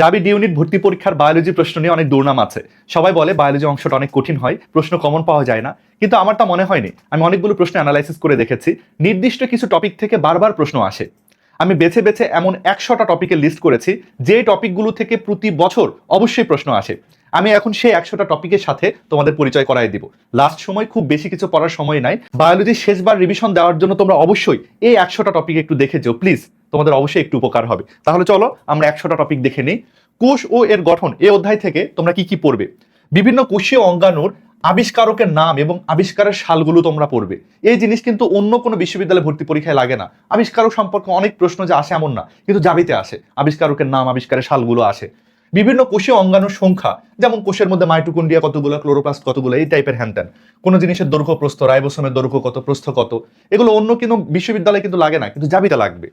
জাবি D unit ভর্তি পরীক্ষার বায়োলজি প্রশ্ন নিয়ে অনেক দুর্নাম আছে। সবাই বলে বায়োলজি অংশটা অনেক কঠিন হয়, প্রশ্ন কমন পাওয়া যায় না। কিন্তু আমার তা মনে হয়নি। আমি অনেকগুলো প্রশ্ন অ্যানালাইসিস করে দেখেছি। নির্দিষ্ট কিছু টপিক থেকে বারবার প্রশ্ন আসে। আমি বেছে বেছে এমন একশোটা টপিকের লিস্ট করেছি যে টপিকগুলো থেকে প্রতি বছর অবশ্যই প্রশ্ন আসে। আমি এখন সেই একশোটা টপিকের সাথে তোমাদের পরিচয় করাই দিব। লাস্ট সময় খুব বেশি কিছু পড়ার সময় নাই। বায়োলজি শেষবার রিভিশন দেওয়ার জন্য তোমরা অবশ্যই এই একশোটা টপিক একটু দেখে যেও প্লিজ তোমাদের অবশ্যই একটু উপকার হবে। তাহলে চলো আমরা একশোটা টপিক দেখে নিই। কোষ ও এর গঠন, এ অধ্যায় থেকে তোমরা কি কি পড়বে? বিভিন্ন কোষীয় অঙ্গাণুর আবিষ্কারকের নাম এবং আবিষ্কারের সালগুলো তোমরা পড়বে। এই জিনিস কিন্তু অন্য কোনো বিশ্ববিদ্যালয়ে ভর্তি পরীক্ষায় লাগে না। আবিষ্কারক সম্পর্কে অনেক প্রশ্ন যে আসে এমন না, কিন্তু জাবিতে আসে। আবিষ্কারকের নাম, আবিষ্কারের সালগুলো আসে। বিভিন্ন কোষীয় অঙ্গাণুর সংখ্যা, যেমন কোষের মধ্যে মাইটোকন্ড্রিয়া কতগুলো, ক্লোরোপ্লাস্ট কতগুলো, এই টাইপের হ্যানত্যান কোনো জিনিসের দৈর্ঘ্য প্রস্থ, রাইবোসোমের দৈর্ঘ্য কত, প্রস্থ কত, এগুলো অন্য কোনো বিশ্ববিদ্যালয়ে কিন্তু লাগে না, কিন্তু জাবিতে লাগবে।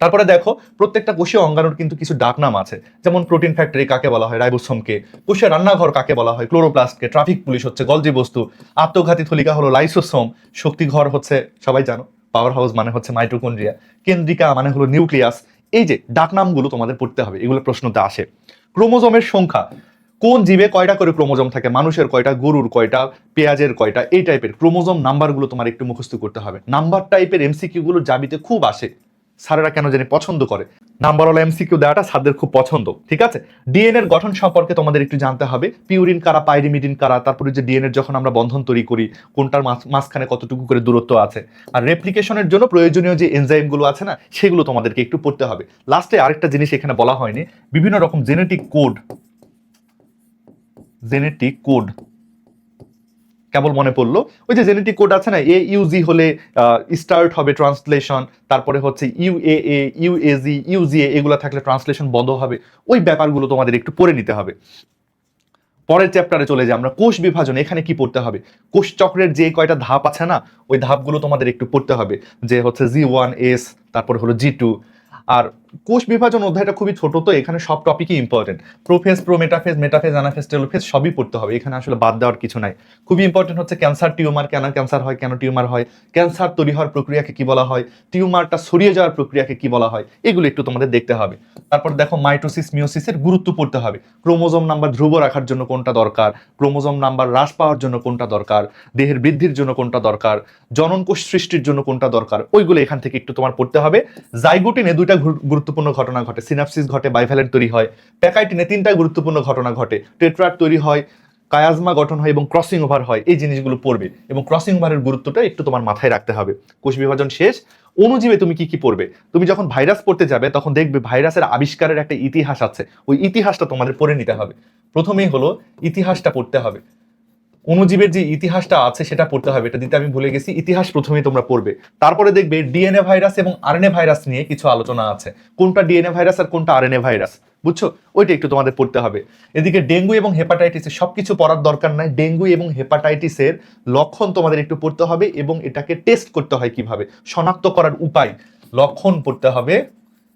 তারপরে দেখো, প্রত্যেকটা কোষীয় অঙ্গাণুর কিন্তু কিছু ডাকনাম আছে, যেমন প্রোটিন ফ্যাক্টরি কাকে বলা হয়, রাইবোসোমকে, কোষের রান্নাঘর কাকে বলা হয়, ক্লোরোপ্লাস্টকে, ট্রাফিক পুলিশ হচ্ছে, গলজি বস্তু, আত্মঘাতী থলিকা হলো লাইসোসোম, শক্তিঘর হচ্ছে, সবাই জানো পাওয়ার হাউস মানে হচ্ছে মাইটোকন্ড্রিয়া, কেন্দ্রিকা মানে হলো নিউক্লিয়াস এই যে ডাকনামগুলো তোমাদের পড়তে হবে, এগুলো প্রশ্নতে আসে। ক্রোমোজমের সংখ্যা, কোন জীবে কয়টা করে ক্রোমোজম থাকে, মানুষের কয়টা, গরুর কয়টা, পেঁয়াজের কয়টা, এই টাইপের ক্রোমোজম নাম্বারগুলো তোমার একটু মুখস্থ করতে হবে। নাম্বার টাইপের এমসিকিউগুলো জাবিতে খুব আসে। স্যারেরা কেন জানি পছন্দ করে? নাম্বার নাম্বারওয়ালা এমসিকিউ দেওয়াটা স্যারদের খুব পছন্দ, ঠিক আছে? ডিএনএ এর গঠন সম্পর্কে তোমাদের একটু জানতে হবে। পিউরিন কারা পাইরিমিডিন কারা, তারপরে যে ডিএনএ যখন আমরা বন্ধন তৈরি করি, কোনটার মাঝ- মাঝখানে কতটুকু করে দূরত্ব আছে। আর রেপ্লিকেশনের জন্য প্রয়োজনীয় যে এনজাইমগুলো আছে না, সেগুলো তোমাদেরকে একটু পড়তে হবে। লাস্টে আরেকটা জিনিস এখানে বলা হয়নি, বিভিন্ন রকম জেনেটিক কোড জেনেটিক কোড কেবল মনে পড়ল। ওই যে জেনেটিক কোড আছে না এ ইউজি হলে স্টার্ট হবে ট্রান্সলেশন তারপরে হচ্ছে ইউএ ইউএজি ইউজিএ এগুলো থাকলে ট্রান্সলেশন বন্ধ হবে। ওই ব্যাপারগুলো তোমাদের একটু পড়ে নিতে হবে। পরের চ্যাপ্টারে চলে যাই আমরা। কোষ বিভাজন, এখানে কি পড়তে হবে? কোষ চক্রের যে কয়টা ধাপ আছে না, ওই ধাপগুলো তোমাদের একটু পড়তে হবে। যে হচ্ছে জি ওয়ান এস তারপর হলো জি টু আর কোষ বিভাজন অধ্যায়টা খুবই ছোট, তো এখানে সব টপিকই important prophase prometaphase metaphase anaphase telophase সবই পড়তে হবে, এখানে আসলে বাদ দেওয়ার কিছু নাই। খুবই ইম্পর্টেন্ট হচ্ছে ক্যান্সার টিউমার কেন ক্যান্সার হয়, কেন টিউমার হয় ক্যান্সার তৈরি হওয়ার প্রক্রিয়াকে কি বলা হয় টিউমারটা ছড়িয়ে যাওয়ার প্রক্রিয়াকে কি বলা হয়, এগুলো একটু তোমাদের দেখতে হবে। তারপর দেখো মাইটোসিস মিওসিসের গুরুত্ব পড়তে হবে ক্রোমোজোম নাম্বার ধ্রুব রাখার জন্য কোনটা দরকার ক্রোমোজোম নাম্বার হ্রাস পাওয়ার জন্য কোনটা দরকার, দেহের বৃদ্ধির জন্য কোনটা দরকার জনন কোষ সৃষ্টির জন্য কোনটা দরকার, ওইগুলো এখান থেকে একটু তোমার পড়তে হবে। জাইগোটিনে দুইটা গুরু- গুরুত্বপূর্ণ ঘটনা ঘটে সিনাপসিস ঘটে বাইভ্যালেন্ট তৈরি হয়। প্যাকাইটিনে তিনটা গুরুত্বপূর্ণ ঘটনা ঘটে টেট্রাট তৈরি হয় কায়াজমা গঠন হয় এবং ক্রসিং ওভার হয়, এই জিনিসগুলো পড়বে। এবং ক্রসিং ওভারের গুরুত্বটা একটু তোমার মাথায় রাখতে হবে। কোষ বিভাজন শেষ। অনুজীবে তুমি কি কি পড়বে? তুমি যখন ভাইরাস পড়তে যাবে, তখন দেখবে ভাইরাসের আবিষ্কারের একটা ইতিহাস আছে। ওই ইতিহাসটা তোমাদের পড়ে নিতে হবে। প্রথমেই হলো ইতিহাসটা পড়তে হবে। অনুজীবের যে ইতিহাসটা আছে, সেটা পড়তে হবে, এটা দিতে আমি ভুলে গেছি। ইতিহাস প্রথমেই তোমরা পড়বে। তারপরে দেখবে ডিএনএ ভাইরাস এবং আরএনএ ভাইরাস নিয়ে কিছু আলোচনা আছে। কোনটা ডিএনএ ভাইরাস আর কোনটা আরএনএ ভাইরাস? বুঝছ? ওইটা একটু তোমাদের পড়তে হবে। এদিকে ডেঙ্গু এবং হেপাটাইটিসের সবকিছু পড়ার দরকার নাই। ডেঙ্গু এবং হেপাটাইটিসের লক্ষণ তোমাদের একটু পড়তে হবে এবং এটাকে টেস্ট করতে হয় কীভাবে? শনাক্ত করার উপায় লক্ষণ পড়তে হবে।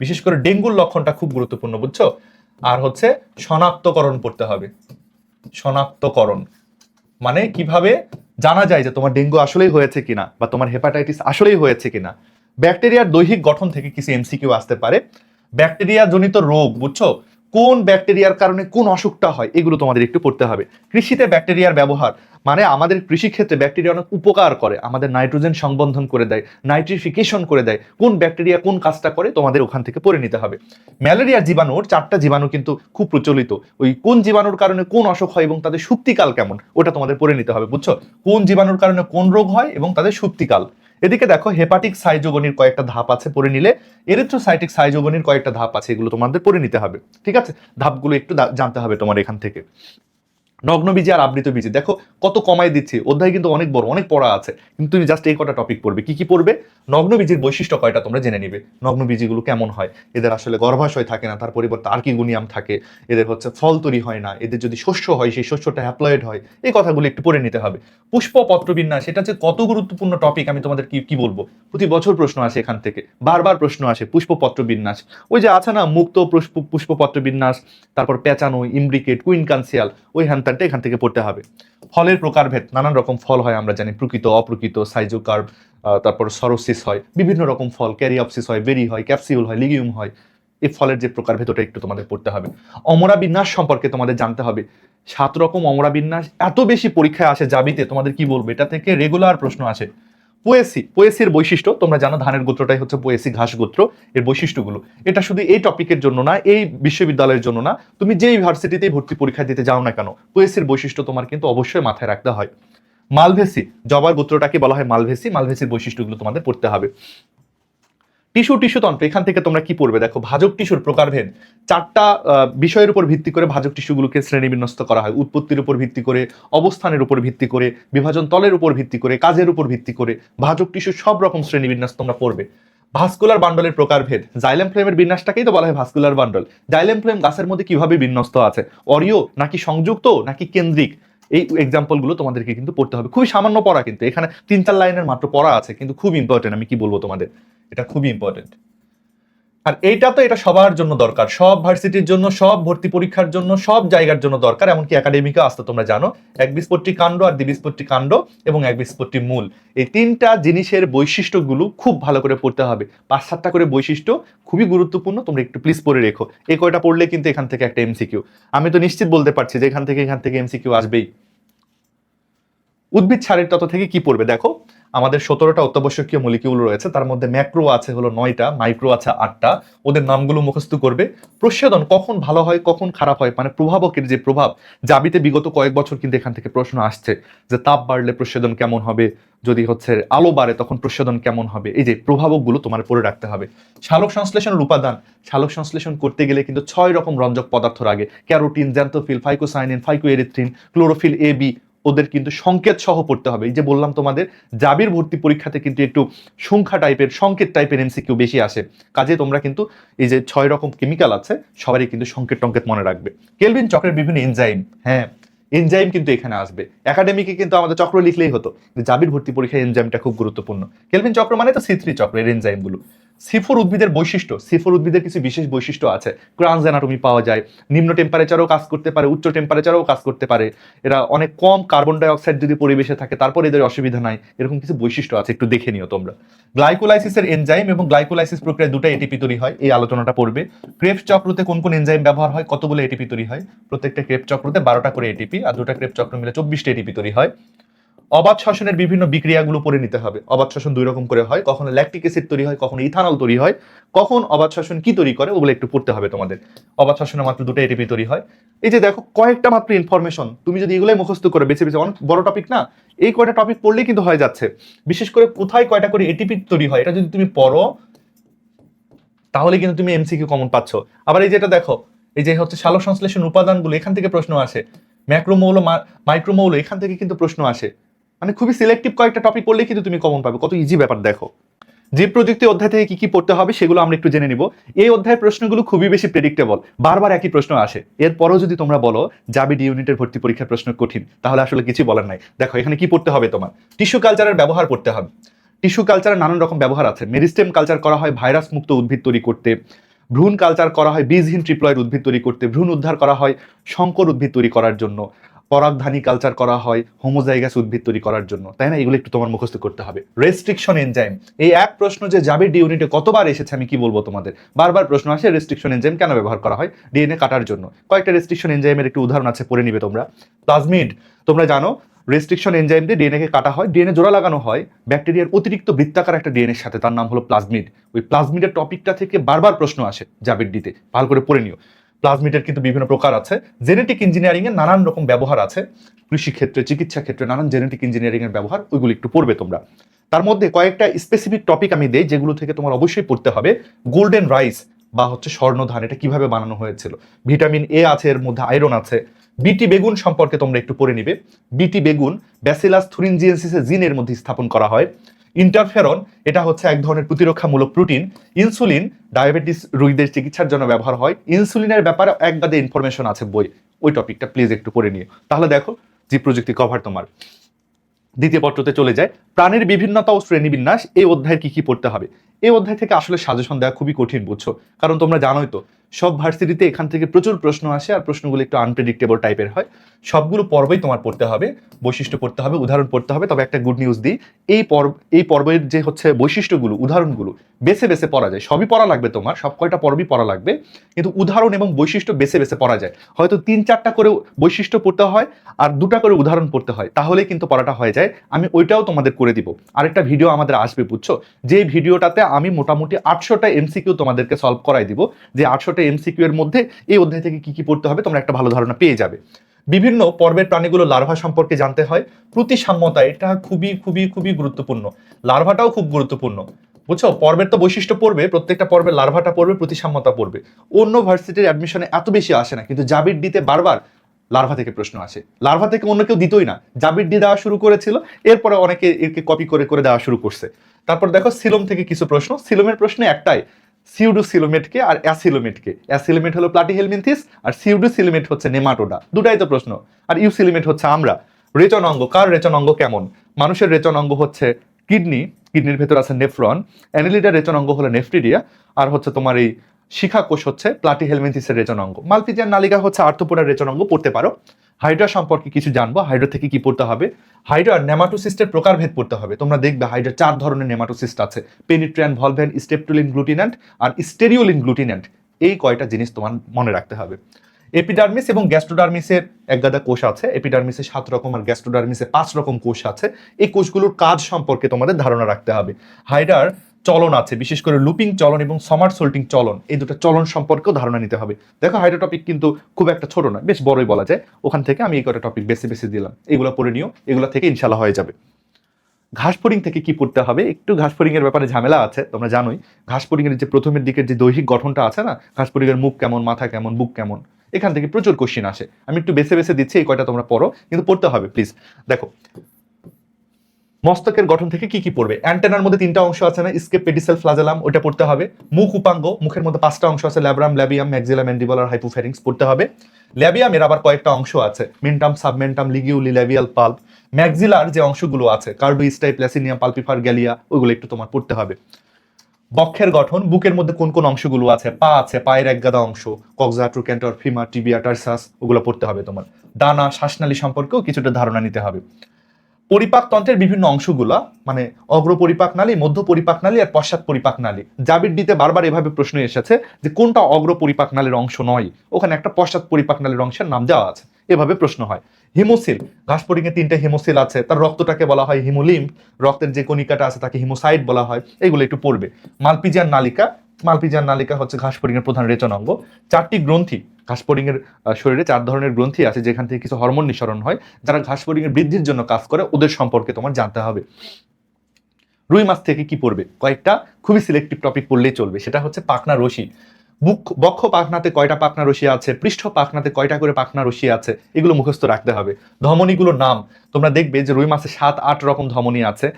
বিশেষ করে ডেঙ্গুর লক্ষণটা খুব গুরুত্বপূর্ণ, বুঝছ? আর হচ্ছে শনাক্তকরণ পড়তে হবে। শনাক্তকরণ। মানে কীভাবে জানা যায় যে তোমার ডেঙ্গু আসলেই হয়েছে কিনা বা তোমার হেপাটাইটিস আসলেই হয়েছে কিনা? ব্যাকটেরিয়ার দৈহিক গঠন থেকে কিছু এমসিকিউ আসতে পারে। ব্যাকটেরিয়া জনিত রোগ, বুঝছ? কোন ব্যাকটেরিয়ার কারণে কোন অসুখটা হয়, এগুলো তোমাদের একটু পড়তে হবে। কৃষিতে ব্যাকটেরিয়ার ব্যবহার মানে আমাদের কৃষিক্ষেত্রে ব্যাকটেরিয়া অনেক উপকার করে, আমাদের নাইট্রোজেন সংবন্ধন করে দেয়, নাইট্রিফিকেশন করে দেয়, কোন ব্যাকটেরিয়া কোন কাজটা করে তোমাদের ওখান থেকে পড়ে নিতে হবে। ম্যালেরিয়া জীবাণুর চারটা জীবাণু কিন্তু খুব প্রচলিত, ওই কোন জীবাণুর কারণে কোন অসুখ হয় এবং তাদের সুপ্তিকাল কেমন, ওটা তোমাদের পড়ে নিতে হবে, বুঝছ? কোন জীবাণুর কারণে কোন রোগ হয় এবং তাদের সুপ্তিকাল এদিকে দেখো হেপাটিক সাইজোগনির কয়েকটা ধাপ আছে পড়ে নিলে এরিথ্রোসাইটিক সাইজোগনির কয়েকটা ধাপ আছে, এগুলো তোমাদের পড়ে নিতে হবে, ঠিক আছে? ধাপগুলো একটু জানতে হবে তোমার এখান থেকে। নগ্ন বীজি আর আবৃত বীজি দেখো কত কমাই দিচ্ছি। অধ্যায় কিন্তু অনেক বড়, অনেক পড়া আছে। কিন্তু তুমি জাস্ট এই কটা টপিক পড়বে। কি কি পড়বে? নগ্ন বীজির বৈশিষ্ট্য কয়টা তোমরা জেনে নিবে? নগ্ন বীজিগুলো কেমন হয়? এদের আসলে গর্ভাশয় থাকে না, তার পরিবর্তে আর্কিগুনিয়াম থাকে, এদের হচ্ছে ফল তৈরি হয় না, এদের যদি শস্য হয়, সেই শস্যটা হ্যাপ্লয়েড হয়, এই কথাগুলো একটু পড়ে নিতে হবে। পুষ্প পত্রবিন্যাস সেটা হচ্ছে কত গুরুত্বপূর্ণ টপিক আমি তোমাদের কি কি বলব? প্রতি বছর প্রশ্ন আসে এখান থেকে। বারবার প্রশ্ন আসে পুষ্পপত্র বিন্যাস ওই যে আছে না, মুক্ত পুষ্প পুষ্পপত্র বিন্যাস তারপর পেঁচানো, ইমব্রিকেট কুইন কানসিয়াল ওই হ্যানত্যানটা এখান থেকে পড়তে হবে। ফলের প্রকারভেদ, নানান রকম ফল হয় আমরা জানি, প্রকৃত, অপ্রকৃত সাইজোকার্ব তারপর সরোসিস হয়, বিভিন্ন রকম ফল ক্যারিঅপসিস হয়, বেরি হয়, ক্যাপসিউল হয়, লিগিউম হয়, এই ফলের যে প্রকারভেদ ওটা একটু তোমাদের পড়তে হবে। অমরা বিন্যাস সম্পর্কে তোমাদের জানতে হবে। সাত রকম অমরা বিন্যাস এত বেশি পরীক্ষায় আসে জাবিতে, তোমাদের কি বলব? এটা থেকে রেগুলার প্রশ্ন আসে। পোয়েসি, পোয়েসির বৈশিষ্ট্য, তোমরা জানো ধানের গোত্রটাই হচ্ছে পোয়েসি ঘাস গোত্র, এর বৈশিষ্ট্যগুলো। এটা শুধু এই টপিকের জন্য না, এই বিশ্ববিদ্যালয়ের জন্য না, তুমি যে ইউনিভার্সিটিতেই ভর্তি পরীক্ষা দিতে যাও না কেন, পোয়েসির বৈশিষ্ট্য তোমার কিন্তু অবশ্যই মাথায় রাখতে হয়। মালভেসি, জবার গোত্রটাকে বলা হয় মালভেসি, মালভেসির বৈশিষ্ট্যগুলো তোমাদের পড়তে হবে। টিস্যু টিস্যু তন্ত্র, এখান থেকে তোমরা কি পড়বে? দেখো, ভাজক টিস্যুর প্রকারভেদ। চারটা বিষয়ের উপর ভিত্তি করে ভাজক টিস্যুগুলোকে শ্রেণীবিন্যস্ত করা হয়। উৎপত্তির উপর ভিত্তি করে, অবস্থানের উপর ভিত্তি করে, বিভাজন তলের উপর ভিত্তি করে, কাজের উপর ভিত্তি করে ভাজক টিস্যু সব রকম শ্রেণীবিন্যাস তোমরা পড়বে। ভাস্কুলার বান্ডলের প্রকারভেদ। জাইলেম ফ্লেমের বিন্যাসটাকেই তো বলা হয় ভাস্কুলার বান্ডল। জাইলেম ফ্লেম গাছের মধ্যে কীভাবে বিন্যস্ত আছে? অরিও নাকি সংযুক্ত, নাকি কেন্দ্রিক? এই এক্সাম্পলগুলো তোমাদেরকে কিন্তু পড়তে হবে। খুবই সামান্য পড়া কিন্তু। এখানে তিন, চার লাইনের মাত্র পড়া আছে, কিন্তু খুব ইম্পর্টেন্ট আমি কি বলব তোমাদের? এটা খুবই ইম্পর্টেন্ট আর এইটা তো এটা সবার জন্য দরকার। সব ভার্সিটির জন্য, সব ভর্তি পরীক্ষার জন্য, সব জায়গার জন্য দরকার। এমনকি একাডেমিকে আসতে, তোমরা জানো। এক বিস্পত্তি কাণ্ড আর দ্বিবীজপত্তি কাণ্ড এবং এক বিস্পত্তি মূল। এই তিনটা জিনিসের বৈশিষ্ট্যগুলো খুব ভালো করে পড়তে হবে। পাঁচ সাতটা করে বৈশিষ্ট্য খুবই গুরুত্বপূর্ণ, তোমরা একটু প্লিজ পড়ে রেখো। এই কয়টা পড়লে কিন্তু এখান থেকে একটা এমসিকিউ আমি তো নিশ্চিত বলতে পারছি যে এখান থেকে এখান থেকে এমসিকিউ আসবেই। উদ্ভিদ ছাড়ের তত থেকে কি পড়বে? দেখো আমাদের সতেরোটা অত্যাবশ্যকীয় মলিকিউল রয়েছে, তার মধ্যে ম্যাক্রো আছে হলো নয়টা মাইক্রো আছে আটটা, ওদের নামগুলো মুখস্থ করবে। প্রচ্ছেদন কখন ভালো হয়, কখন খারাপ হয় মানে প্রভাবকের যে প্রভাব জাবিতে বিগত কয়েক বছর কিন্তু এখান থেকে প্রশ্ন আসছে, যে তাপ বাড়লে প্রচ্ছেদন কেমন হবে, যদি হচ্ছে আলো বাড়ে তখন প্রচ্ছেদন কেমন হবে, এই যে প্রভাবকগুলো তোমার পড়ে রাখতে হবে। শালক সংশ্লেষণের উপাদান শালক সংশ্লেষণ করতে গেলে কিন্তু ছয় রকম রঞ্জক পদার্থ লাগে, carotene xanthophyll phycocyanin phycoerythrin chlorophyll A B ওদের কিন্তু সংকেত সহ পড়তে হবে। এই যে বললাম তোমাদের, জাবির ভর্তি পরীক্ষাতে কিন্তু একটু সংখ্যা টাইপের, সংকেত টাইপের এমসিকিউ বেশি আসে। কাজে তোমরা কিন্তু এই যে ছয় রকম কেমিক্যাল আছে, সবারই কিন্তু সংকেত টঙ্কেত মনে রাখবে। কেলভিন চক্রের বিভিন্ন এনজাইম হ্যাঁ এনজাইম কিন্তু এখানে আসবে। একাডেমিকে কিন্তু আমাদের চক্র লিখলেই হতো জাবির ভর্তি পরীক্ষায় এনজাইমটা খুব গুরুত্বপূর্ণ। কেলভিন চক্র মানে তো সি চক্রের এনজাইমগুলো সিফোর উদ্ভিদের বৈশিষ্ট্য, সিফোর উদ্ভিদের কিছু বিশেষ বৈশিষ্ট্য আছে। ক্রান্স অ্যানাটমি পাওয়া যায়, নিম্ন টেম্পারেচারও কাজ করতে পারে, উচ্চ টেম্পারেচারও কাজ করতে পারে। এরা অনেক কম কার্বন ডাইঅক্সাইড যদি পরিবেশে থাকে, তারপর এদের অসুবিধা নাই। এরকম কিছু বৈশিষ্ট্য আছে, একটু দেখে নিও তোমরা। গ্লাইকোলাইসিসের এনজাইম এবং গ্লাইকোলাইসিস প্রক্রিয়া দুটো এটিপি তৈরি হয়, এই আলোচনাটা পড়বে। ক্রেপ চক্রতে কোন কোন এনজাইম ব্যবহার হয়, কতগুলো এটিপি তৈরি হয়? প্রত্যেকটা ক্রেপ চক্রতে বারোটা করে এটিপি আর দুটো ক্রেপ চক্র মিলে চব্বিশটা এটিপি তৈরি হয়। অবাধ শ্বসনের বিভিন্ন বিক্রিয়াগুলো পড়ে নিতে হবে। অবাধ শ্বসন দুই রকম করে হয়। কখনো ল্যাকটিক অ্যাসিড তৈরি হয়, কখনো ইথানল তৈরি হয়। কখন অবাধ শ্বসন কি তৈরি করে, ওগুলো একটু পড়তে হবে তোমাদের। অবাধ শ্বসনে মাত্র দুটো এটিপি তৈরি হয়। এই যে দেখো, কয়েকটা মাত্র ইনফরমেশন তুমি যদি এগুলোই মুখস্থ করে বেছে বেছে, অনেক বড় টপিক না, এই কয়টা টপিক পড়লেই কিন্তু হয়ে যাচ্ছে। বিশেষ করে কোথায় কয়টা করে এটিপি তৈরি হয়, এটা যদি তুমি পড়ো, তাহলে কিন্তু তুমি এমসিকিউ কমন পাচ্ছ। আবার এই যেটা দেখো, এই যে হচ্ছে সালোক সংশ্লেষণ উপাদানগুলো, এখান থেকে প্রশ্ন আসে। ম্যাক্রোমৌল মাইক্রোমৌল, এখান থেকে কিন্তু প্রশ্ন আসে। মানে খুবই সিলেক্টিভ কয়েকটা টপিক পড়লেই কিন্তু তুমি কমন পাবে। কত ইজি ব্যাপার, দেখো। জীব প্রযুক্তি অধ্যায় থেকে কি কি পড়তে হবে সেগুলো আমরা একটু জেনে নিব। এই অধ্যায়ের প্রশ্নগুলো খুবই বেশি প্রেডিক্টেবল বারবার একই প্রশ্ন আসে। এরপরও যদি তোমরা বলো জাবিডি ইউনিটের ভর্তি পরীক্ষার প্রশ্ন কঠিন, তাহলে আসলে কিছু বলার নাই। দেখো, এখানে কি পড়তে হবে তোমার? টিস্যু কালচারের ব্যবহার করতে হবে। টিস্যু কালচারের নানান রকম ব্যবহার আছে। মেরিস্টেম কালচার করা হয় ভাইরাস মুক্ত উদ্ভিদ তৈরি করতে। ভ্রূণ কালচার করা হয় বীজহীন ট্রিপ্লয়েড উদ্ভিদ তৈরি করতে। ভ্রূণ উদ্ধার করা হয় শঙ্কর উদ্ভিদ তৈরি করার জন্য। পরাগধানী কালচার করা হয় হোমোজাইগাস উদ্ভিদ তৈরি করার জন্য, তাই না? এগুলো একটু তোমার মুখস্থ করতে হবে। রেস্ট্রিকশন এনজাইম এই এক প্রশ্ন যে যাবে ডি ইউনিটে কতবার এসেছে আমি কি বলব তোমাদের? বারবার প্রশ্ন আসে রেস্ট্রিকশন এনজাইম কেন ব্যবহার করা হয়? ডিএনএ কাটার জন্য। কয়েকটা রেস্ট্রিকশন এনজাইমের একটু উদাহরণ আছে, পড়ে নিবে তোমরা। প্লাজমিড তোমরা জানো রেস্ট্রিকশন এনজাইম দিয়ে ডিএনএ কে কাটা হয় ডিএনএ জোড়া লাগানো হয় ব্যাকটেরিয়ার অতিরিক্ত বৃত্তাকার একটা ডিএনএর সাথে, তার নাম হলো প্লাজমিড ওই প্লাজমিডের টপিকটা থেকে বারবার প্রশ্ন আসে জাবির ডিতে ভালো করে পড়ে নিও। প্লাজমিডের কিন্তু বিভিন্ন প্রকার আছে। জেনেটিক ইঞ্জিনিয়ারিং এর নানান রকম ব্যবহার আছে। কৃষি ক্ষেত্রে, চিকিৎসা ক্ষেত্রে নানান জেনেটিক ইঞ্জিনিয়ারিং এর ব্যবহার, ওইগুলো একটু পড়বে তোমরা। তার মধ্যে কয়েকটা স্পেসিফিক টপিক আমি দেই, যেগুলো থেকে তোমার অবশ্যই পড়তে হবে। গোল্ডেন রাইস বা হচ্ছে স্বর্ণ ধান এটা কীভাবে বানানো হয়েছিল? ভিটামিন এ আছে, এর মধ্যে আয়রন আছে। বিটি বেগুন সম্পর্কে তোমরা একটু পড়ে নিবে। বিটি বেগুন ব্যাসিলাস থুরিনজিয়েন্সিসের জিনের মধ্যে স্থাপন করা হয়। ইন্টারফেরন এটা হচ্ছে এক ধরনের প্রতিরক্ষামূলক প্রোটিন ইনসুলিন ডায়াবেটিস রোগীদের চিকিৎসার জন্য ব্যবহার হয়। ইনসুলিনের ব্যাপারে এক গাদে ইনফরমেশন আছে বই। ওই টপিকটা প্লিজ একটু পড়ে নিও। তাহলে দেখো জীব প্রযুক্তি কভার তোমার। দ্বিতীয় পত্রতে চলে যায় প্রাণের বিভিন্নতা ও শ্রেণীবিন্যাস, এই অধ্যায়ের কি কি পড়তে হবে? এই অধ্যায় থেকে আসলে সাজেশন দেওয়া খুবই কঠিন, বুঝছ? কারণ তোমরা জানোই তো, সব ভার্সিটিতে এখান থেকে প্রচুর প্রশ্ন আসে আর প্রশ্নগুলো একটু আনপ্রেডিক্টেবল টাইপের হয়। সবগুলো পর্বই তোমার পড়তে হবে, বৈশিষ্ট্য পড়তে হবে, উদাহরণ পড়তে হবে, তবে একটা গুড নিউজ দিই, এই পর্ব এই পর্বের যে হচ্ছে বৈশিষ্ট্যগুলো, উদাহরণগুলো, বেছে বেছে পড়া যায়। সবই পড়া লাগবে তোমার, সব কয়টা পর্বই পড়া লাগবে, কিন্তু উদাহরণ এবং বৈশিষ্ট্য বেছে বেছে পড়া যায়। হয়তো তিন চারটা করে বৈশিষ্ট্য পড়তে হয়, আর দুটা করে উদাহরণ পড়তে হয় তাহলে কিন্তু পড়াটা হয়ে যায়। আমি ওইটাও তোমাদের করে দিব। আরেকটা ভিডিও আমাদের আসবে, বুঝছ? যে ভিডিওটাতে আমি মোটামুটি আটশোটা এমসিকিউ তোমাদেরকে সলভ করাই দিব, যে আটশোটা এমসিকিউ এর মধ্যে এই অধ্যায় থেকে কি কি পড়তে হবে, তোমরা একটা ভালো ধারণা পেয়ে যাবে। বিভিন্ন পর্বের প্রাণীগুলো লার্ভা সম্পর্কে জানতে হয়। প্রতিসাম্যতা, এটা খুবই খুবই খুবই গুরুত্বপূর্ণ। লার্ভাটাও খুব গুরুত্বপূর্ণ। বুঝছ? পর্বের তো বৈশিষ্ট্য পড়বে, প্রত্যেকটা পর্বের লার্ভাটা পড়বে, প্রতিসাম্যতা পড়বে। অন্য ভার্সিটির অ্যাডমিশনে এত বেশি আসে না, কিন্তু জাবির ডিতে বারবার লার্ভা থেকে প্রশ্ন আসে। লার্ভা থেকে অন্য কেউ দিতই না। জাবির ডি দেওয়া শুরু করেছিল, এরপরে অনেকে একে কপি করে করে দেওয়া শুরু করছে। তারপর দেখো, সিলোম থেকে কিছু প্রশ্ন। সিলোমের প্রশ্ন একটাই সিউডো সিলোমেটকে আর অ্যাসিলোমেটকে। অ্যাসিলোমেট হলো প্লাটিহেলমিনথিস আর সিউডো সিলোমেট হচ্ছে নেমাটোডা। দুটাই তো প্রশ্ন। আর ইউসিলোমেট হচ্ছে আমরা। রেচন অঙ্গ, কার রেচন অঙ্গ কেমন? মানুষের রেচন অঙ্গ হচ্ছে কিডনি, কিডনির ভেতর আছে নেফ্রন। অ্যানিলিডার রেচন অঙ্গ হলো নেফ্রিডিয়া। আর হচ্ছে তোমার এই শিখা কোষ হচ্ছে প্লাটিহেলমিনথিসের রেচন অঙ্গ মালপিজিয়ান নালিকা হচ্ছে আর্থোপোডার রেচন অঙ্গ পড়তে পারো। হাইড্রা সম্পর্কে কিছু জানব হাইড্রা থেকে কি পড়তে হবে? হাইড্রার নেমাটোসিস্টের প্রকারভেদ পড়তে হবে। তোমরা দেখবে হাইড্রা চার ধরনের নেমাটোসিস্ট আছে। পেনিট্রিয়ান ভলভেন স্টেপটুলিন গ্লুটিন্যান্ট আর স্টেরিওলিন গ্লুটিন্যান্ট এই কয়টা জিনিস তোমার মনে রাখতে হবে। এপিডার্মিস এবং গ্যাস্ট্রোডার্মিসের এক গাদা কোষ আছে। এপিডার্মিসে সাত রকম আর গ্যাস্ট্রোডার্মিসে পাঁচ রকম কোষ আছে। এই কোষগুলোর কাজ সম্পর্কে তোমাদের ধারণা রাখতে হবে। হাইডার চলন আছে, বিশেষ করে লুপিং চলন এবং সমার সোল্টিং চলন। এই দুটো চলন সম্পর্কেও ধারণা নিতে হবে। দেখো হাইড্রা টপিক কিন্তু খুব একটা ছোট না, বেশ বড়ই বলা যায়। ওখান থেকে আমি এই কটা টপিক বেশি বেশি দিলাম। এগুলো পড়ে নিও, এগুলো থেকে ইনশাল্লাহ হয়ে যাবে। ঘাসফড়িং থেকে কি পড়তে হবে? একটু ঘাসফড়িং এর ব্যাপারে ঝামেলা আছে, তোমরা জানোই। ঘাসফড়িং এর যে প্রথমের দিকের যে দৈহিক গঠনটা আছে না ঘাসফড়িং এর মুখ কেমন, মাথা কেমন, বুক কেমন? এখান থেকে প্রচুর কোশ্চিন আসে। আমি একটু বেছে বেছে দিচ্ছি, এই কয়টা তোমরা পড়ো, কিন্তু পড়তে হবে প্লিজ দেখো, মস্তকের গঠন থেকে কি কি পড়বে? অ্যান্টেনার মধ্যে তিনটা অংশ আছে না স্কেপ পেডিসেল ফ্লাজেলাম ওটা পড়তে হবে। মুখ, উপাঙ্গ, মুখের মধ্যে পাঁচটা অংশ আছে ল্যাবরাম ল্যাবিয়াম ম্যাক্সিলা ম্যান্ডিবল আর হাইপোফেরিংস পড়তে হবে। ল্যাবিয়ামের আবার কয়েকটা অংশ আছে মিনটাম সাবমেন্টাম লিগিউলি ল্যাবিয়াল পাল্প ম্যাক্সিলার যে অংশগুলো আছে কার্ডুইস্টাই প্লাসিনিয়াম পালপিফার গ্যালিয়া ওইগুলো একটু তোমার পড়তে হবে। বক্ষের গঠন, বুকের মধ্যে কোন কোন অংশগুলো আছে? পা আছে, পায়ের এক গাদা অংশ, কক্সা, ট্রুকেন্টর, ফিমা, টিবিয়া, টার্সাস, ওগুলো পড়তে হবে তোমার। ডানা শ্বাসনালী সম্পর্কেও কিছুটা ধারণা নিতে হবে। পরিপাকতন্ত্রের বিভিন্ন অংশগুলা মানে অগ্র পরিপাক নালী, মধ্য পরিপাক নালী আর পশ্চাৎ পরিপাক নালী। জাবির দিতে বারবার এভাবে প্রশ্ন এসেছে যে কোনটা অগ্র পরিপাক নালীর অংশ নয়? ওখানে একটা পশ্চাৎ পরিপাক নালীর অংশের নাম দেওয়া আছে। এভাবে প্রশ্ন হয়। হিমোসিল ঘাসপরিংয়ে তিনটে হিমোসিল আছে, তার রক্তটাকে বলা হয় হিমোলিম, রক্তের যে কণিকাটা আছে তাকে হিমোসাইড বলা হয়, এগুলো একটু পড়বে। মালপিজিয়ান নালিকা মালপিজিয়ান নালিকা হচ্ছে ঘাসপরিংয়ের প্রধান রেচন অঙ্গ। চারটি গ্রন্থি ঘাসপরিংয়ের শরীরে চার ধরনের গ্রন্থি আছে, যেখান থেকে কিছু হরমোন নিঃসরণ হয়, যারা ঘাসপরিংয়ের বৃদ্ধির জন্য কাজ করে, ওদের সম্পর্কে তোমার জানতে হবে। রুই মাছ থেকে কি পড়বে? কয়েকটা খুবই সিলেক্টিভ টপিক পড়লেই চলবে, সেটা হচ্ছে পাখনা রশি বুক বক্ষ পাখনাতে কয়টা পাখনা রশি আছে? পৃষ্ঠ পাখনাতে কয়টা করে পাখনা রশি আছে? এগুলো মুখস্থ রাখতে হবে। ধমনীগুলোর নাম। তোমরা দেখবে যে রুই মাছে সাত, আট রকম ধমনী আছে।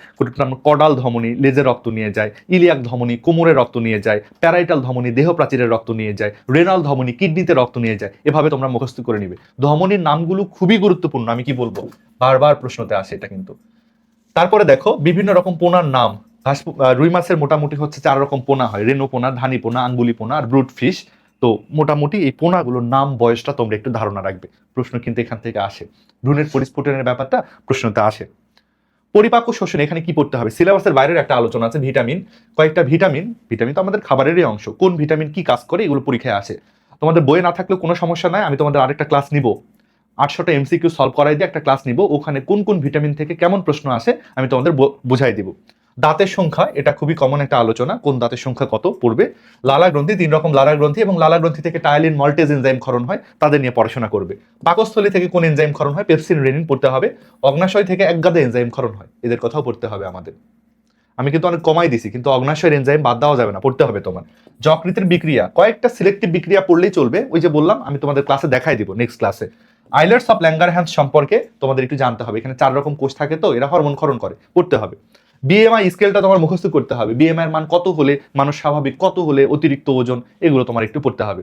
কডাল ধমনী, লেজের রক্ত নিয়ে যায়। ইলিয়াক ধমনী, কোমরের রক্ত নিয়ে যায়। প্যারাইটাল ধমনী দেহ প্রাচীরের রক্ত নিয়ে যায়। রেনাল ধমনী, কিডনিতে রক্ত নিয়ে যায়। এভাবে তোমরা মুখস্থ করে নিবে। ধমনীর নামগুলো খুবই গুরুত্বপূর্ণ। আমি কি বলব? বারবার প্রশ্নতে আসে এটা কিন্তু। তারপরে দেখো, বিভিন্ন রকম পোনার নাম। ঘাস রুই মাছের মোটামুটি হচ্ছে চার রকম পোনা হয়। রেনো পোনা, ধানি পোনা, আঙ্গুলি পোনা আর ব্রুট ফিশ তো মোটামুটি এই পোনাগুলোর নাম, বয়সটা তোমরা একটু ধারণা রাখবে। প্রশ্ন কিন্তু এখান থেকে আসে। ভ্রূণের পরিস্ফুটনের ব্যাপারটা প্রশ্নতে আসে। পরিপাক শোষণ, এখানে কি পড়তে হবে? সিলেবাসের বাইরের একটা আলোচনা আছে, ভিটামিন। কয়েকটা ভিটামিন ভিটামিন তো আমাদের খাবারেরই অংশ। কোন ভিটামিন কি কাজ করে, এগুলো পরীক্ষায় আসে। তোমাদের বইয়ে না থাকলেও কোনো সমস্যা নাই, আমি তোমাদের আরেকটা ক্লাস নিব। আটশোটা এমসিকিউ সলভ করাই দিয়ে একটা ক্লাস নিব। ওখানে কোন কোন ভিটামিন থেকে কেমন প্রশ্ন আসে, আমি তোমাদের বুঝাই দিব। দাঁতের সংখ্যা, এটা খুবই কমন একটা আলোচনা, কোন দাঁতের সংখ্যা কত পড়বে। লালা গ্রন্থি, তিন রকম লালা গ্রন্থি এবং লালা গ্রন্থি থেকে টায়ালিন মল্টেজ এনজাইম ক্ষরণ হয়, তাদের নিয়ে পড়াশোনা করবে। পাকস্থলী থেকে কোন এনজাইম ক্ষরণ হয় পেপসিন রেনিন পড়তে হবে। অগ্নাশয় থেকে এক গাদা এনজাইম ক্ষরণ হয়, এদের কথাও পড়তে হবে আমাদের। আমি কিন্তু অনেক কমাই দিছি, কিন্তু অগ্নাশয়ের এনজাইম বাদ দেওয়া যাবে না, পড়তে হবে তোমার। যকৃতের বিক্রিয়া, কয়েকটা সিলেক্টিভ বিক্রিয়া পড়লেই চলবে, ওই যে বললাম, আমি তোমাদের ক্লাসে দেখাই দিব নেক্সট ক্লাসে আইলার্স অফ ল্যাঙ্গার হ্যান্স সম্পর্কে তোমাদের একটু জানতে হবে, এখানে চার রকম কোষ থাকে তো, এরা হরমোন ক্ষরণ করে, পড়তে হবে। বিএমআই স্কেলটা তোমার মুখস্থ করতে হবে। বিএমআই এর মান কত হলে মানুষ স্বাভাবিক, কত হলে অতিরিক্ত ওজন, এগুলো তোমার একটু পড়তে হবে।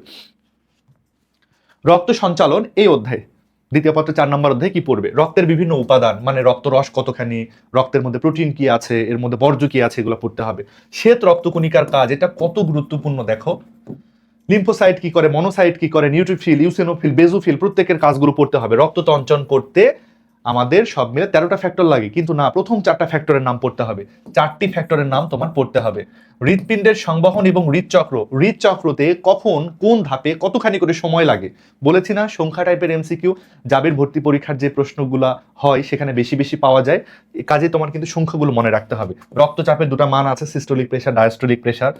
রক্ত সঞ্চালন এই অধ্যায়। দ্বিতীয় পত্র চার নম্বর অধ্যায়ে কি পড়বে? রক্তের বিভিন্ন উপাদান মানে রক্তরস কতখানি, রক্তের মধ্যে প্রোটিন কি আছে, এর মধ্যে বর্জ্য কি আছে, এগুলো পড়তে হবে। শ্বেত রক্তকণিকার কাজ, এটা কত গুরুত্বপূর্ণ দেখো। লিম্ফোসাইট কি করে মনোসাইট কি করে নিউট্রিফিল ইউসেনোফিল বেজোফিল প্রত্যেকের কাজগুলো পড়তে হবে। রক্ত তঞ্চন করতে আমাদের সব মিলে তেরোটা ফ্যাক্টর লাগে। কিন্তু না, প্রথম চারটা ফ্যাক্টরের নাম পড়তে হবে। চারটি ফ্যাক্টরের নাম তোমার পড়তে হবে। হৃৎপিণ্ডের সংবহন এবং হৃদচক্র। হৃদচক্রতে কখন, কোন ধাপে কতখানি করে সময় লাগে? বলেছি না, সংখ্যা টাইপের এমসিকিউ জাবির ভর্তি পরীক্ষার যে প্রশ্নগুলা হয়, সেখানে বেশি বেশি পাওয়া যায়। কাজে তোমার কিন্তু সংখ্যাগুলো মনে রাখতে হবে। রক্তচাপের দুটো মান আছে systolic pressure diastolic pressure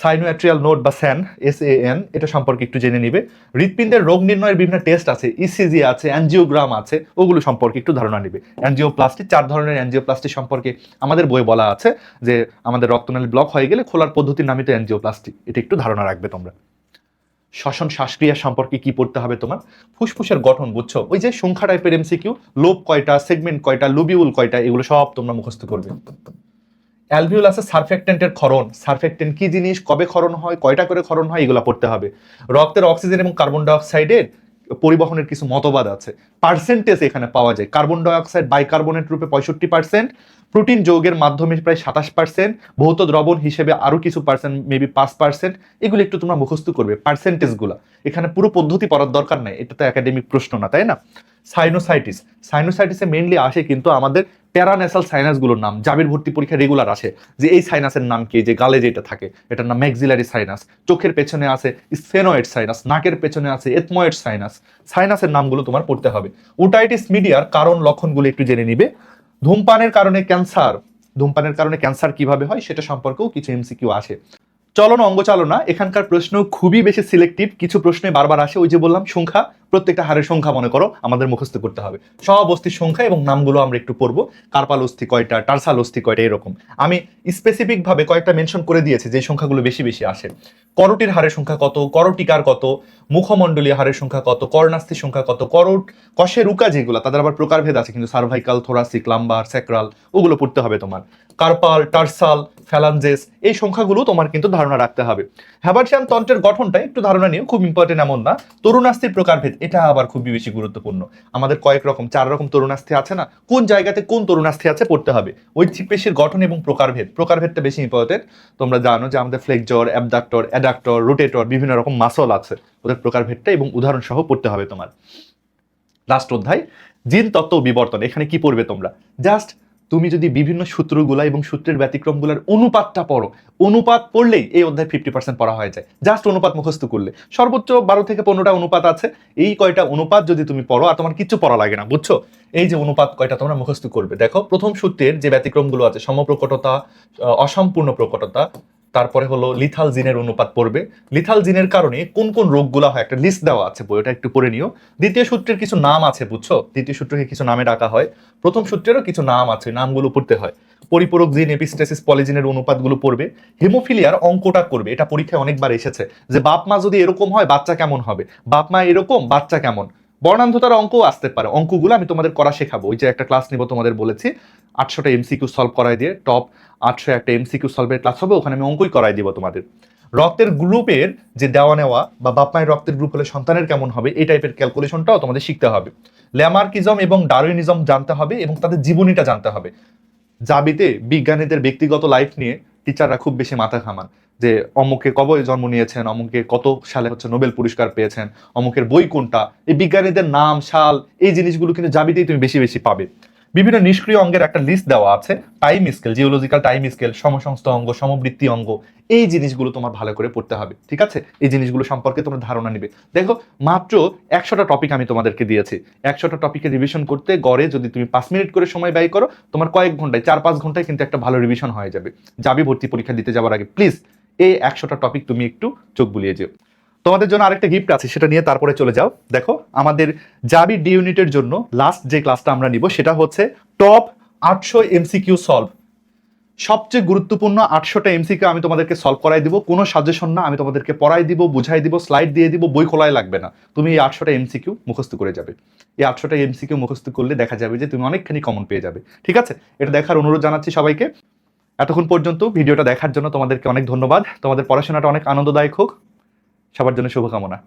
sinoatrial node বা স্যান এস এ এন এটা সম্পর্কে একটু জেনে নিবে। হৃৎপিণ্ডের রোগ নির্ণয়ের বিভিন্ন টেস্ট আছে ইসিজি আছে অ্যানজিওগ্রাম আছে, ওগুলো সম্পর্কে একটু ধারণা নিবে। অ্যানজিওপ্লাস্টি চার ধরনের অ্যানজিওপ্লাস্টি সম্পর্কে আমাদের বইয়ে বলা আছে যে আমাদের রক্তনালী ব্লক হয়ে গেলে খোলার পদ্ধতির নামই তো অ্যানজিওপ্লাস্টি এটা একটু ধারণা রাখবে তোমরা। শ্বসন শ্বাসক্রিয়া সম্পর্কে কি পড়তে হবে তোমার? ফুসফুসের গঠন, বুঝছ? ওই যে সংখ্যা টাইপের এমসিকিউ লোব কয়টা সেগমেন্ট কয়টা লুবিউল কয়টা, এগুলো সব তোমরা মুখস্থ করবে। অ্যালভিউলাসে সারফেক্টেন্টের ক্ষরণ, সারফেক্টেন্ট কি জিনিস, কবে ক্ষরণ হয়, কয়টা করে ক্ষরণ হয়, এগুলো পড়তে হবে। রক্তের অক্সিজেন এবং কার্বন ডাইঅক্সাইডের পরিবহনের কিছু মতবাদ আছে। পার্সেন্টেজ এখানে পাওয়া যায়। কার্বন ডাইঅক্সাইড বাইকার্বনেট রূপে পঁয়ষট্টি পার্সেন্ট, প্রোটিন যৌগের মাধ্যমে প্রায় সাতাশ পার্সেন্ট, ভৌত দ্রবণ হিসেবে আরও কিছু পার্সেন্ট, মেবি পাঁচ পার্সেন্ট, এগুলো একটু তোমরা মুখস্থ করবে, পার্সেন্টেজগুলো। এখানে পুরো পদ্ধতি পড়ার দরকার নাই, এটা তো একাডেমিক প্রশ্ন না, তাই না? সাইনোসাইটিস সাইনোসাইটিসে মেইনলি আসে কিন্তু আমাদের প্যারানেসাল সাইনাসগুলোর নাম, জাবির ভর্তি পরীক্ষা রেগুলার আসে। যে এই সাইনাসের নাম কি? যে গালে যেটা থাকে, এটার নাম ম্যাক্সিলারি সাইনাস চোখের পেছনে আছে স্ফেনোয়েড সাইনাস নাকের পেছনে আছে এথময়েড সাইনাস সাইনাসের নামগুলো তোমার পড়তে হবে। ওটাইটিস মিডিয়ার কারণ লক্ষণগুলো একটু জেনে নিবে। ধূমপানের কারণে ক্যান্সার ধূমপানের কারণে ক্যান্সার কীভাবে হয়, সেটা সম্পর্কেও কিছু এমসিকিউ আসে চলন অঙ্গচালনা, এখানকার প্রশ্ন খুবই বেশি সিলেক্টিভ কিছু প্রশ্নে বারবার আসে, ওই যে বললাম সংখ্যা, প্রত্যেকটা হারের সংখ্যা মনে করো, আমাদের মুখস্থ করতে হবে। সব অস্থির সংখ্যা এবং নামগুলো আমরা একটু পড়ব, কার্পাল অস্থি কয়টা, টার্সাল অস্থি কয়টা, এরকম। আমি স্পেসিফিক ভাবে কয়েকটা মেনশন করে দিয়েছি যে সংখ্যাগুলো বেশি বেশি আসে। করটির হারের সংখ্যা কত, করটিকার কত, মুখমণ্ডলীয় হারের সংখ্যা কত, কর্ণাস্থির সংখ্যা কত, করট কষের উকা যেগুলো, তাদের আবার প্রকারভেদ আছে, কিন্তু সার্ভাইকাল থোরাসিক লাম্বার স্যাক্রাল ওগুলো পড়তে হবে তোমার। কার্পাল, টার্সাল, ফ্যালাঞ্জেস, এই সংখ্যাগুলো তোমার কিন্তু ধারণা রাখতে হবে। হ্যাবার্সিয়ান তন্ত্রের গঠনটা একটু ধারণা নিও, খুব ইম্পর্টেন্ট এমন না। তরুণাস্থির প্রকারভেদ, এটা আবার খুবই বেশি গুরুত্বপূর্ণ। আমাদের কয়েক রকম, চার রকম তরুণাস্থি আছে না? কোন জায়গাতে কোন তরুণাস্থি আছে পড়তে হবে? ঐচ্ছিক পেশির গঠন এবং প্রকারভেদ, প্রকারভেদটা বেশি ইম্পর্টেন্ট তোমরা জানো যে আমাদের ফ্লেকজর, অ্যাবডাক্টর, অ্যাডাক্টর, রোটেটর, বিভিন্ন রকম মাসল আছে। ওদের প্রকারভেদটা এবং উদাহরণ সহ পড়তে হবে তোমার। লাস্ট অধ্যায়, জিন তত্ত্ব বিবর্তন, এখানে কি পড়বে তোমরা? জাস্ট তুমি যদি বিভিন্ন সূত্রগুলা এবং সূত্রের ব্যতিক্রমগুলোর অনুপাতটা পড়ো, অনুপাত পড়লেই এই অধ্যায় ফিফটি পার্সেন্ট পড়া হয়ে যায়। জাস্ট অনুপাত মুখস্থ করলে। সর্বোচ্চ বারো থেকে পনেরোটা অনুপাত আছে। এই কয়টা অনুপাত যদি তুমি পড়ো, আর তোমার কিচ্ছু পড়া লাগে না, বুঝছ? এই যে অনুপাত কয়টা তোমরা মুখস্থ করবে। দেখো, প্রথম সূত্রের যে ব্যতিক্রমগুলো আছে, সমপ্রকটতা অসম্পূর্ণ প্রকটতা তারপরে হলো লিথাল জিনের অনুপাত পড়বে। লিথাল জিনের কারণে কোন কোন রোগগুলো হয়, একটা লিস্ট দেওয়া আছে বইটা একটু পড়ে নিও। দ্বিতীয় সূত্রের কিছু নাম আছে, বুঝছ? দ্বিতীয় সূত্রকে কিছু নামে ডাকা হয়। প্রথম সূত্রেরও কিছু নাম আছে, নামগুলো পড়তে হয়। পরিপূরক জিন এপিস্টেসিস পলিজিনের অনুপাতগুলো পড়বে। হেমোফিলিয়ার অঙ্কটা করবে। এটা পরীক্ষায় অনেকবার এসেছে যে বাপ মা যদি এরকম হয়, বাচ্চা কেমন হবে? বাপ মা এরকম, বাচ্চা কেমন? বর্ণান্ধতার অঙ্কও আসতে পারে। অঙ্কগুলো আমি তোমাদের করা শেখাবো। ওই যে একটা ক্লাস নিব তোমাদের বলেছি। আটশোটা এমসিকিউ সলভ করাই দিয়ে টপ আটশো একটা এমসিকিউ সলভের ক্লাস হবে, ওখানে আমি অঙ্কই করাই দিব তোমাদের। রক্তের গ্রুপের যে দেওয়া নেওয়া বা বাপ মায়ের রক্তের গ্রুপ হলে সন্তানের কেমন হবে, এই টাইপের ক্যালকুলেশনটাও তোমাদের শিখতে হবে। ল্যামার্কিজম এবং ডারউইনিজম জানতে হবে এবং তাদের জীবনীটা জানতে হবে। জাবিতে বিজ্ঞানীদের ব্যক্তিগত লাইফ নিয়ে টিচাররা খুব বেশি মাথা ঘামান। যে অমুকে কবে জন্ম নিয়েছেন, অমুকে কত সালে হচ্ছে নোবেল পুরস্কার পেয়েছেন, অমুকের বই কোনটা? এই বিজ্ঞানীদের নাম, সাল, এই জিনিসগুলো কিন্তু জাবিতেই তুমি বেশি বেশি পাবে। বিভিন্ন নিষ্ক্রিয় অঙ্গের একটা লিস্ট দেওয়া আছে time scale geological time scale সমসংস্থ অঙ্গ, সমবৃত্তি অঙ্গ, এই জিনিসগুলো তোমার ভালো করে পড়তে হবে, ঠিক আছে? এই জিনিসগুলো সম্পর্কে তোমরা ধারণা নিবে। দেখো, মাত্র একশোটা টপিক আমি তোমাদেরকে দিয়েছি। একশোটা টপিকে রিভিশন করতে, গড়ে যদি তুমি পাঁচ মিনিট করে সময় ব্যয় করো, তোমার কয়েক ঘন্টায়, চার পাঁচ ঘন্টায় কিন্তু একটা ভালো রিভিশন হয়ে যাবে। যাবি ভর্তি পরীক্ষা দিতে যাওয়ার আগে প্লিজ এই একশোটা টপিক তুমি একটু চোখ বুলিয়ে যেও। তোমাদের জন্য আরেকটা গিফট আছে, সেটা নিয়ে তারপরে চলে যাও। দেখো, আমাদের জাবি ডি ইউনিটের জন্য লাস্ট যে ক্লাসটা আমরা নিব, সেটা হচ্ছে টপ আটশো এমসিকিউ সলভ সবচেয়ে গুরুত্বপূর্ণ আটশোটা এমসিকিউ আমি তোমাদেরকে সলভ করাই দিব। কোনো সাজেশন না, আমি তোমাদেরকে পড়াই দিব, বুঝাই দিব স্লাইড দিয়ে দিব, বই খোলাই লাগবে না। তুমি এই আটশোটা এমসিকিউ মুখস্থ করে যাবে। এই আটশোটা এমসিকিউ মুখস্থ করলে দেখা যাবে যে তুমি অনেকখানি কমন পেয়ে যাবে। ঠিক আছে? এটা দেখার অনুরোধ জানাচ্ছি সবাইকে। এতক্ষণ পর্যন্ত ভিডিওটা দেখার জন্য তোমাদেরকে অনেক ধন্যবাদ। তোমাদের পড়াশোনাটা অনেক আনন্দদায়ক হোক। সবার জন্য শুভকামনা।